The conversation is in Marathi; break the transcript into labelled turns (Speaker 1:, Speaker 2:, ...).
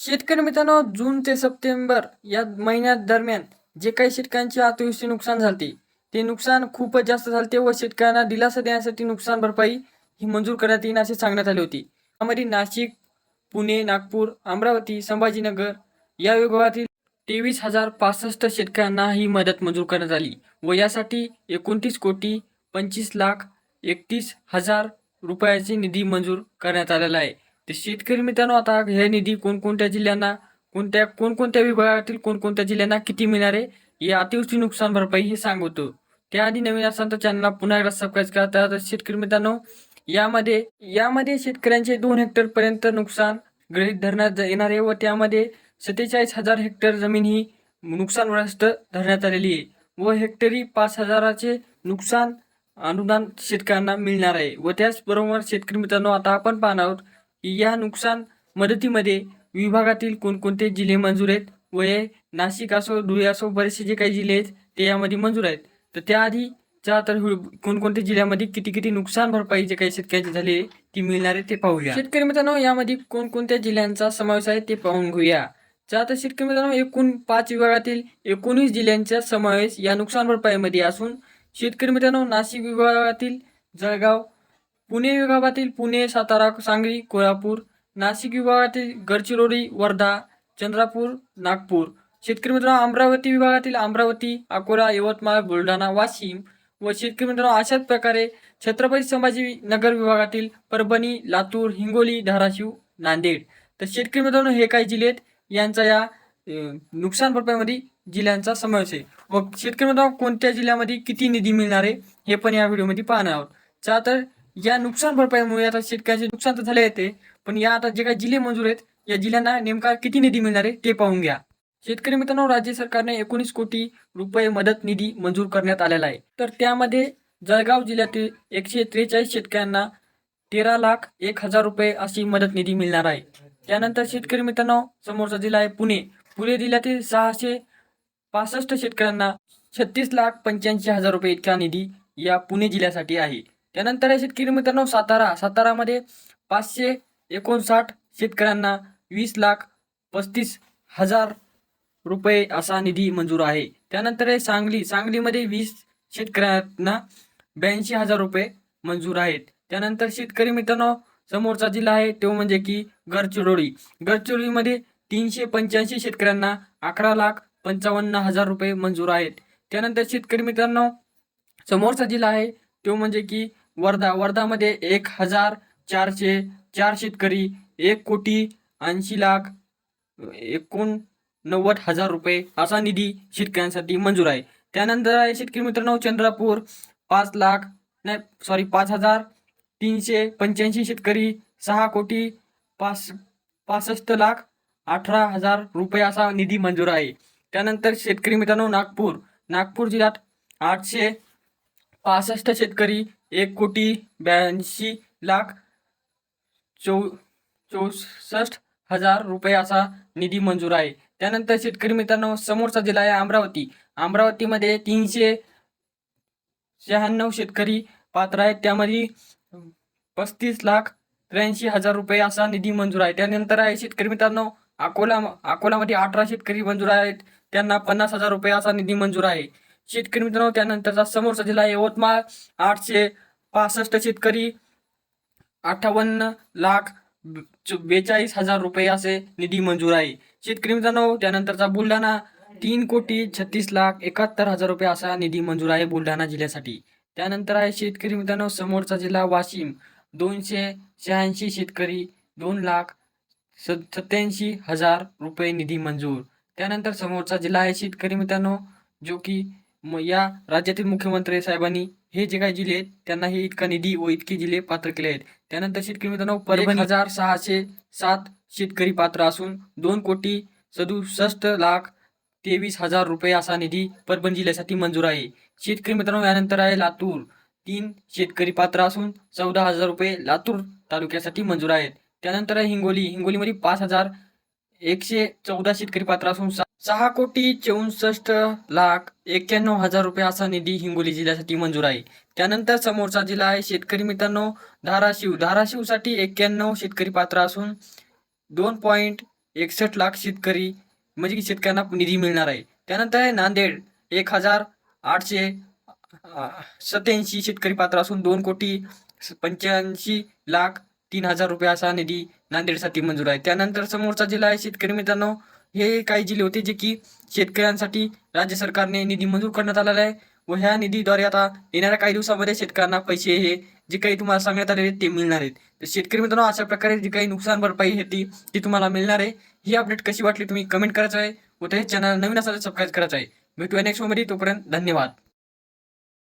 Speaker 1: शेतकरी मित्रांनो जून ते सप्टेंबर या महिन्यात दरम्यान जे काही शेतकऱ्यांचे अतिवृष्टी नुकसान झालते ते नुकसान खूपच जास्त झालते व शेतकऱ्यांना दिलासा देण्यासाठी नुकसान भरपाई ही मंजूर करण्यात येईल असे सांगण्यात आले होते. त्यामध्ये नाशिक पुणे नागपूर अमरावती संभाजीनगर या विभागातील तेवीस हजार पासष्ट शेतकऱ्यांना ही मदत मंजूर करण्यात आली व यासाठी एकोणतीस कोटी पंचवीस लाख एकतीस हजार रुपयाचे निधी मंजूर करण्यात आलेला आहे. तर शेतकरी मित्रांनो आता हे निधी कोणकोणत्या जिल्ह्यांना कोणत्या कोणकोणत्या विभागातील कोणकोणत्या जिल्ह्यांना किती मिळणार आहे या अतिवृष्टी नुकसान भरपाई हे सांगतो. त्याआधी नवीन असाल तर चॅनलला पुन्हा एकदा सबस्क्राईब करा. तर शेतकरी मित्रांनो यामध्ये यामध्ये शेतकऱ्यांचे दोन हेक्टर पर्यंत नुकसान गृहित धरण्यात येणार आहे व त्यामध्ये सत्तेचाळीस हजार हेक्टर जमीन ही नुकसानग्रस्त धरण्यात आलेली आहे. व हेक्टरी पाच हजाराचे नुकसान अनुदान शेतकऱ्यांना मिळणार आहे. व त्याचबरोबर शेतकरी मित्रांनो आता आपण पाहणार आहोत या नुकसान मदतीमध्ये विभागातील कोणकोणते जिल्हे मंजूर आहेत? व हे नाशिक असो धुळे असो बरेचसे जे काही जिल्हे आहेत ते यामध्ये मंजूर आहेत. तर त्याआधी चा तर हु- कोणकोणत्या जिल्ह्यामध्ये किती किती नुकसान भरपाई जे काही शेतकऱ्यांची झाली ती मिळणार आहे ते पाहूया. शेतकरी मित्रांनो यामध्ये कोणकोणत्या जिल्ह्यांचा समावेश आहे ते पाहून घेऊया. ज्या तर शेतकरी मित्रांनो एकूण पाच विभागातील एकोणीस जिल्ह्यांचा समावेश या नुकसान भरपाईमध्ये असून शेतकरी मित्रांनो नाशिक विभागातील जळगाव पुणे विभागातील पुणे सातारा सांगली कोल्हापूर नाशिक विभागातील गडचिरोली वर्धा चंद्रपूर नागपूर. शेतकरी मित्रांनो अमरावती विभागातील अमरावती अकोला यवतमाळ बुलढाणा वाशिम व शेतकरी मित्रांनो अशाच प्रकारे छत्रपती संभाजी नगर विभागातील परभणी लातूर हिंगोली धाराशिव नांदेड. तर शेतकरी मित्रांनो हे काही जिल्हे आहेत. यांचा या नुकसान भरपाईमध्ये जिल्ह्यांचा समावेश आहे. व शेतकरी मित्रांनो कोणत्या जिल्ह्यामध्ये किती निधी मिळणार आहे हे पण या व्हिडिओमध्ये पाहणार आहोत. चला तर या नुकसान भरपाईमुळे आता शेतकऱ्यांचे नुकसान तर झाले येते पण या आता जे काही जिल्हे मंजूर आहेत या जिल्ह्यांना नेमका किती निधी मिळणार आहे ते पाहून घ्या. शेतकरी मित्रांनो राज्य सरकारने एकोणीस कोटी रुपये मदत निधी मंजूर करण्यात आलेला आहे. तर त्यामध्ये जळगाव जिल्ह्यातील एकशे त्रेचाळीस शेतकऱ्यांना तेरा लाख एक हजार रुपये अशी मदत निधी मिळणार आहे. त्यानंतर शेतकरी मित्रांनो समोरचा जिल्हा आहे पुणे. पुणे जिल्ह्यातील सहाशे पासष्ट शेतकऱ्यांना छत्तीस लाख पंच्याऐंशी हजार रुपये इतका निधी या पुणे जिल्ह्यासाठी आहे. त्यानंतर आहे शेतकरी मित्रांनो सातारा. सातारामध्ये पाचशे एकोणसाठ शेतकऱ्यांना वीस लाख पस्तीस हजार रुपये असा निधी मंजूर आहे. त्यानंतर आहे सांगली. सांगलीमध्ये वीस शेतकऱ्यांना ब्याऐंशी हजार रुपये मंजूर आहेत. त्यानंतर शेतकरी मित्रांनो समोरचा जिल्हा आहे तो म्हणजे की गडचिरोली. गडचिरोलीमध्ये तीनशे पंच्याऐंशी शेतकऱ्यांना अकरा लाख पंचावन्न हजार रुपये मंजूर आहेत. त्यानंतर शेतकरी मित्रांनो समोरचा जिल्हा आहे तो म्हणजे की वर्धा वर्धामध्ये एक हजार चारशे चार शेतकरी एक कोटी ऐंशी लाख एकोणनव्वद हजार रुपये असा निधी शेतकऱ्यांसाठी मंजूर आहे. त्यानंतर आहे शेतकरी मित्रांनो चंद्रपूर पाच लाख नाही सॉरी पाच हजार तीनशे पंच्याऐंशी शेतकरी सहा कोटी पाच पासष्ट लाख अठरा हजार रुपये असा निधी मंजूर आहे. त्यानंतर शेतकरी मित्रांनो नागपूर नागपूर जिल्ह्यात आठशे पासष्ट शेतकरी एक कोटी ब्याऐंशी लाख चौ चौसष्ट हजार रुपये असा निधी मंजूर आहे. त्यानंतर शेतकरी मित्रांनो समोरचा जिल्हा आहे अमरावती. अमरावतीमध्ये तीनशे शहाण्णव शेतकरी पात्र आहेत. त्यामध्ये पस्तीस लाख त्र्याऐंशी हजार रुपये असा निधी मंजूर आहे. त्यानंतर आहे शेतकरी मित्रांनो अकोला अकोलामध्ये अठरा शेतकरी मंजूर आहेत. त्यांना पन्नास हजार रुपये असा निधी मंजूर आहे. शेतकरी मित्रांनो त्यानंतरचा समोरचा जिल्हा यवतमाळ. आठशे पासष्ट शेतकरी अठ्ठावन्न लाख बेचाळीस हजार रुपये असे निधी मंजूर आहे. शेतकरी मित्रांनो त्यानंतरचा बुलढाणा तीन कोटी छत्तीस लाख एकाहत्तर हजार रुपये असा निधी मंजूर आहे बुलढाणा जिल्ह्यासाठी. त्यानंतर आहे शेतकरी मित्रांनो समोरचा जिल्हा वाशिम दोनशे शहाऐंशी शेतकरी दोन लाख स सत्याऐंशी हजार रुपये निधी मंजूर. त्यानंतर समोरचा जिल्हा आहे शेतकरी मित्रांनो जो की म या राज्यातील मुख्यमंत्री साहेबांनी हे जे काही जिल्हे आहेत त्यांना हे इतका निधी व इतके जिल्हे पात्र केले आहेत. त्यानंतर शेतकरी मित्रांनो परभणी हजार सहाशे सात शेतकरी पात्र असून दोन कोटी सदुसष्ट लाख तेवीस हजार रुपये असा निधी परभणी जिल्ह्यासाठी मंजूर आहे. शेतकरी मित्रांनो यानंतर आहे लातूर. तीन शेतकरी पात्र असून चौदा हजार रुपये लातूर तालुक्यासाठी मंजूर आहेत. त्यानंतर आहे हिंगोली. हिंगोलीमध्ये पाच हजार एकशे चौदा शेतकरी पात्र असून सहा कोटी चौसष्ट लाख एक्क्याण्णव हजार रुपये असा निधी हिंगोली जिल्ह्यासाठी मंजूर आहे. त्यानंतर समोरचा जिल्हा आहे शेतकरी मित्रांनो धाराशिव. धाराशिवसाठी एक्क्याण्णव शेतकरी पात्र असून दोन पॉईंट एकसष्ट लाख शेतकरी म्हणजे की शेतकऱ्यांना निधी मिळणार आहे. त्यानंतर आहे नांदेड एक हजार आठशे सत्याऐंशी शेतकरी पात्र असून दोन कोटी पंच्याऐंशी लाख तीन हजार रुपये असा निधी नांदेडसाठी मंजूर आहे. त्यानंतर समोरचा जिल्हा आहे शेतकरी मित्रांनो हे काही जिल्हे होते जे की शेतकऱ्यांसाठी राज्य सरकारने निधी मंजूर करण्यात आलेला आहे व ह्या निधीद्वारे आता येणाऱ्या काही दिवसामध्ये शेतकऱ्यांना पैसे हे जे काही तुम्हाला सांगण्यात आलेले आहेत ते मिळणार आहेत. तर शेतकरी मित्रांनो अशा प्रकारे जी काही नुकसान भरपाई आहे ती ती तुम्हाला मिळणार आहे. ही अपडेट कशी वाटली तुम्ही कमेंट करायचं आहे व ते चॅनल नवीन असायला सबस्क्राईब करायचं आहे. भेटूया नेक्स्टमध्ये. तोपर्यंत धन्यवाद.